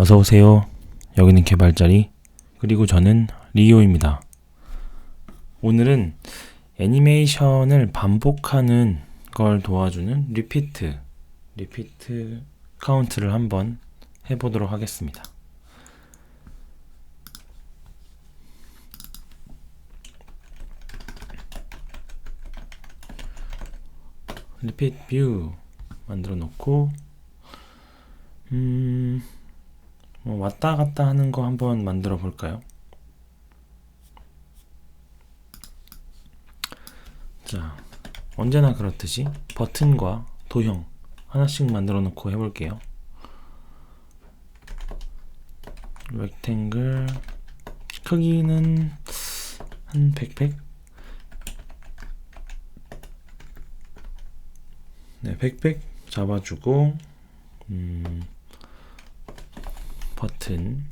어서 오세요. 여기는 개발자리 그리고 저는 리오입니다. 오늘은 애니메이션을 반복하는 걸 도와주는 리피트, 리피트 카운트를 한번 해보도록 하겠습니다. 리피트 뷰 만들어 놓고 음, 뭐 왔다 갔다 하는 거 한번 만들어 볼까요? 자, 언제나 그렇듯이 버튼과 도형 하나씩 만들어 놓고 해볼게요. 렉탱글 크기는 한 100, 100? 네, 100, 100 잡아주고 음, 버튼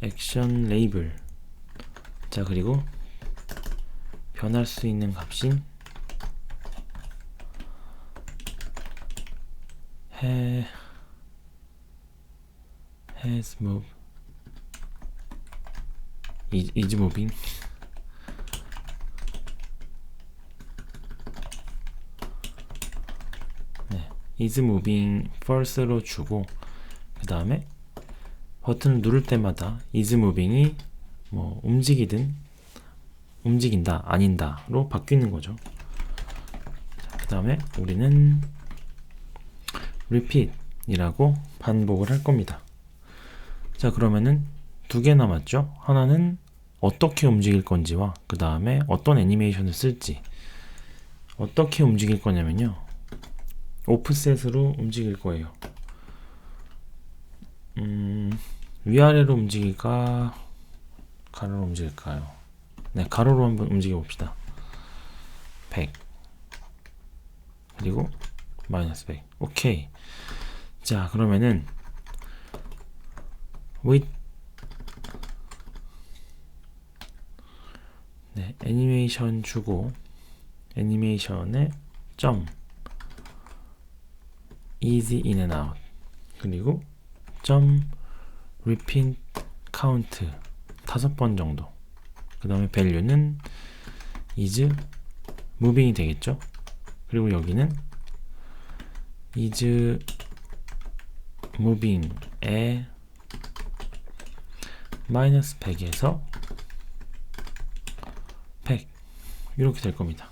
액션 레이블. 자 그리고 변할 수 있는 값인 해 has move is, is moving 네, is moving first로 주고 그 다음에 버튼을 누를 때마다 is moving이 뭐 움직이든 움직인다 아닌다로 바뀌는 거죠. 그 다음에 우리는 repeat이라고 반복을 할 겁니다. 자 그러면은 두 개 남았죠. 하나는 어떻게 움직일 건지와 그 다음에 어떤 애니메이션을 쓸지 어떻게 움직일 거냐면요. 오프셋으로 움직일 거예요. 음, 위아래로 움직일까 가로로 움직일까요? 네, 가로로 한번 움직여 봅시다. 100 그리고 마이너스 100 오케이 자 그러면은 with 네, 애니메이션 주고 애니메이션에 점 easy in and out 그리고 점 repeat count 다섯 번 정도 그 다음에 value는 is moving이 되겠죠 그리고 여기는 is moving에 마이너스 100에서 100 이렇게 될 겁니다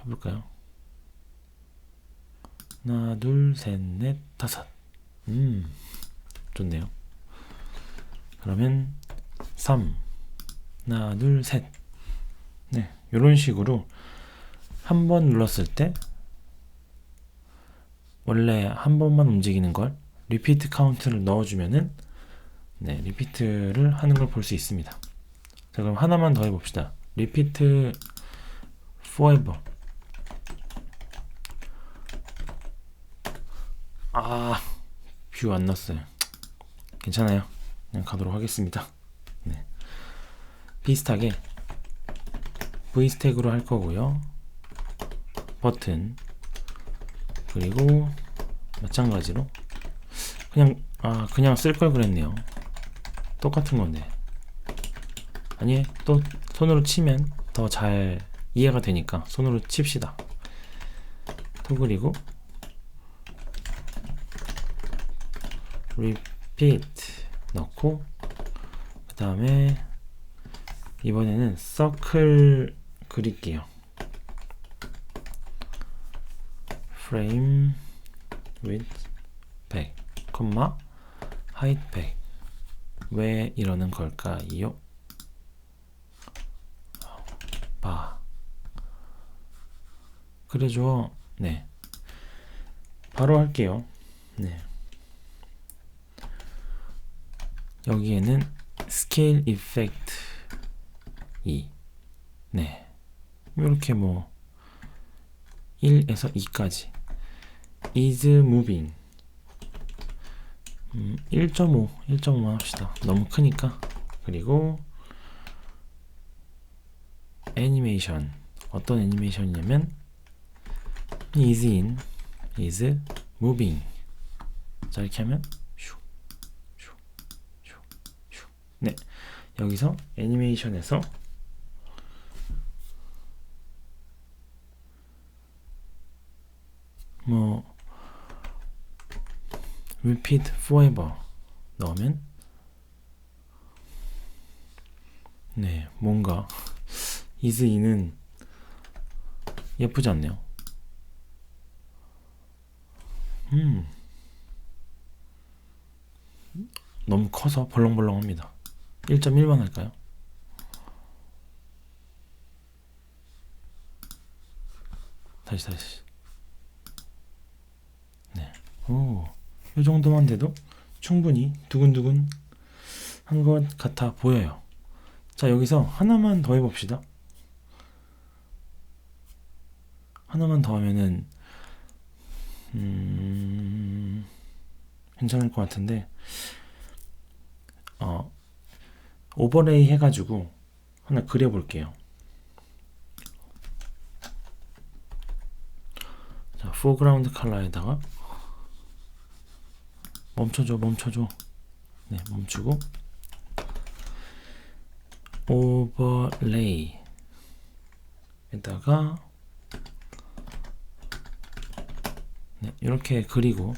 해볼까요? 하나 둘 셋 넷 다섯. 음 좋네요. 그러면 3 하나 둘 셋. 네 이런 식으로 한 번 눌렀을 때 원래 한 번만 움직이는 걸 리피트 카운트를 넣어주면은 네 리피트를 하는 걸 볼 수 있습니다. 자 그럼 하나만 더 해봅시다. 리피트 forever 아, 뷰 안 났어요. 괜찮아요. 그냥 가도록 하겠습니다. 네. 비슷하게 V 스택으로 할 거고요. 버튼 그리고 마찬가지로 그냥 아 그냥 쓸 걸 그랬네요. 똑같은 건데 아니 또 손으로 치면 더 잘 이해가 되니까 손으로 칩시다. 또 그리고 repeat 넣고 그 다음에 이번에는 circle 그릴게요. Frame width 100 콤마 height 100 왜 이러는 걸까요? 봐. 그래줘. 네. 바로 할게요. 네 여기에는 스케일 이펙트 2 네. 이렇게 뭐 1에서 2까지 is moving 음, 1.5 1.5만 합시다. 너무 크니까. 그리고 애니메이션 어떤 애니메이션이냐면 is in is moving. 자, 이렇게 하면 네. 여기서 애니메이션에서 뭐 repeat forever 넣으면 네, 뭔가 in은 예쁘지 않네요. 음. 너무 커서 벌렁벌렁합니다. 1.1만 할까요? 다시 다시. 네. 오. 이 정도만 돼도 충분히 두근두근 한 것 같아 보여요. 자, 여기서 하나만 더 해봅시다. 하나만 더 하면은, 음, 괜찮을 것 같은데, 어, 오버레이 해가지고 하나 그려볼게요. 자, 포그라운드 컬러에다가 멈춰줘, 멈춰줘. 네, 멈추고 오버레이 에다가 네, 이렇게 그리고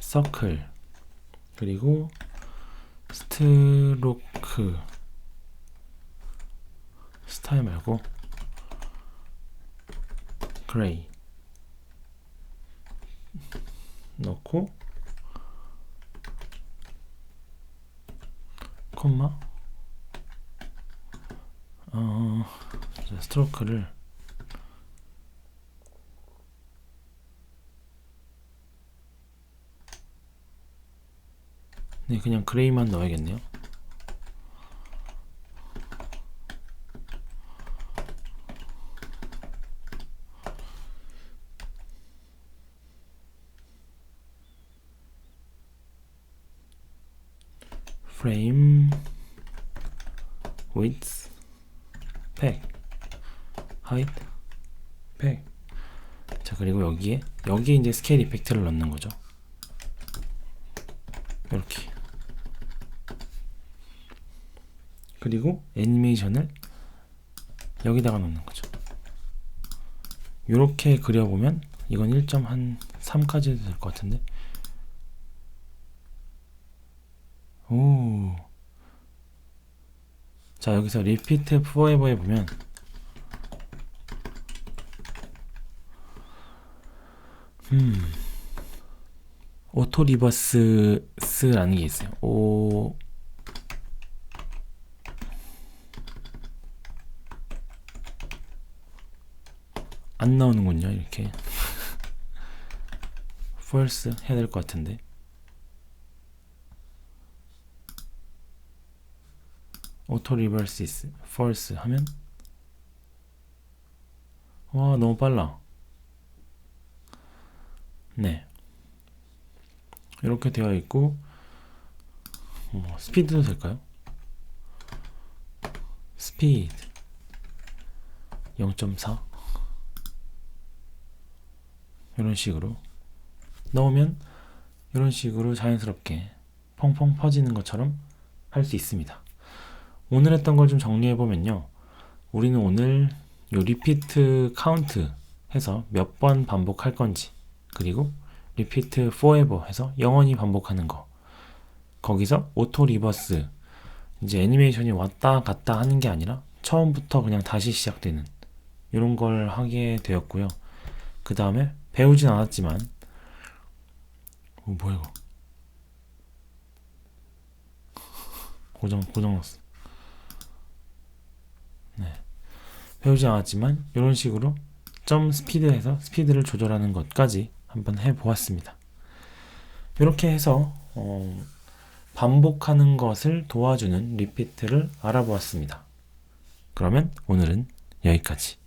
서클 그리고 스트로크. 스타일 말고 그레이. 넣고 콤마. 어, 자, 스트로크를 네 그냥 그레이만 넣어야겠네요. frame width pack height pack. 자 그리고 여기에 여기에 이제 스케일 이펙트를 넣는 거죠. 이렇게 그리고 애니메이션을 여기다가 넣는 거죠 이렇게 그려보면 이건 1.3까지 해도 될 것 같은데 오. 자, 여기서 repeat forever에 보면 음. 오토 리버스라는 게 있어요. 오 안 나오는군요. 이렇게 false 해야 될 것 같은데. 오토 리버시스 false 하면 와 너무 빨라 네 이렇게 되어 있고 뭐 스피드도 될까요? 스피드 0.4 이런 식으로 넣으면 이런 식으로 자연스럽게 펑펑 퍼지는 것처럼 할 수 있습니다. 오늘 했던 걸 좀 정리해 보면요. 우리는 오늘 요 리피트 카운트 해서 몇 번 반복할 건지 그리고 리피트 forever 해서 영원히 반복하는 거 거기서 오토 리버스 이제 애니메이션이 왔다 갔다 하는 게 아니라 처음부터 그냥 다시 시작되는 이런 걸 하게 되었고요. 그 다음에 배우진 않았지만 어, 뭐야 이거 고정 고정 났어. 배우지 않았지만 이런 식으로 점 스피드에서 스피드를 조절하는 것까지 한번 해보았습니다. 이렇게 해서 어, 반복하는 것을 도와주는 리피트를 알아보았습니다. 그러면 오늘은 여기까지.